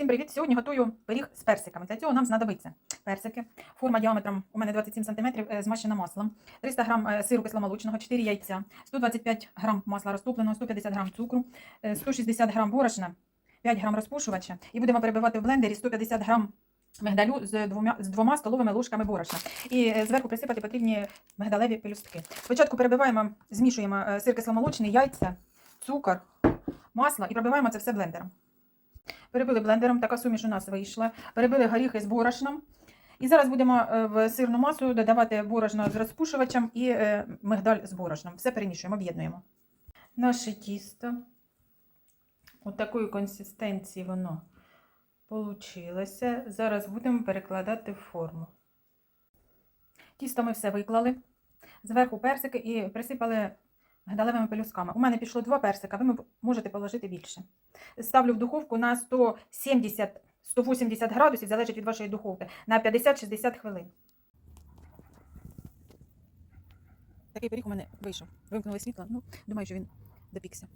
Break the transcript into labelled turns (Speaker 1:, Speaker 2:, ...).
Speaker 1: Всім привіт! Сьогодні готую пиріг з персиками. Для цього нам знадобиться персики. Форма діаметром у мене 27 см, е, змащена маслом, 300 г сиру кисломолочного, 4 яйця, 125 г масла розтопленого, 150 г цукру, е, 160 г борошна, 5 г розпушувача. І будемо перебивати в блендері 150 г мигдалю з двома, з двома столовими ложками борошна. І е, зверху присипати потрібні мигдалеві пелюстки. Спочатку перебиваємо, змішуємо е, сир кисломолочний, яйця, цукор, масло і пробиваємо це все блендером. Перебили блендером, така суміш у нас вийшла. Перебили горіхи з борошном. І зараз будемо е, в сирну масу додавати борошно з розпушувачем і е, мигдаль з борошном. Все перемішуємо, об'єднуємо. Наше тісто. От такої консистенції воно получилося. Зараз будемо перекладати форму. Тісто ми все виклали. Зверху персики і присипали мигдалевими пелюсками. У мене пішло два персика, ви можете положити більше. Ставлю в духовку на 170-180 градусів, залежить від вашої духовки, на 50-60 хвилин. Такий пиріг у мене вийшов. Вимкнули світло, ну, думаю, що він допікся.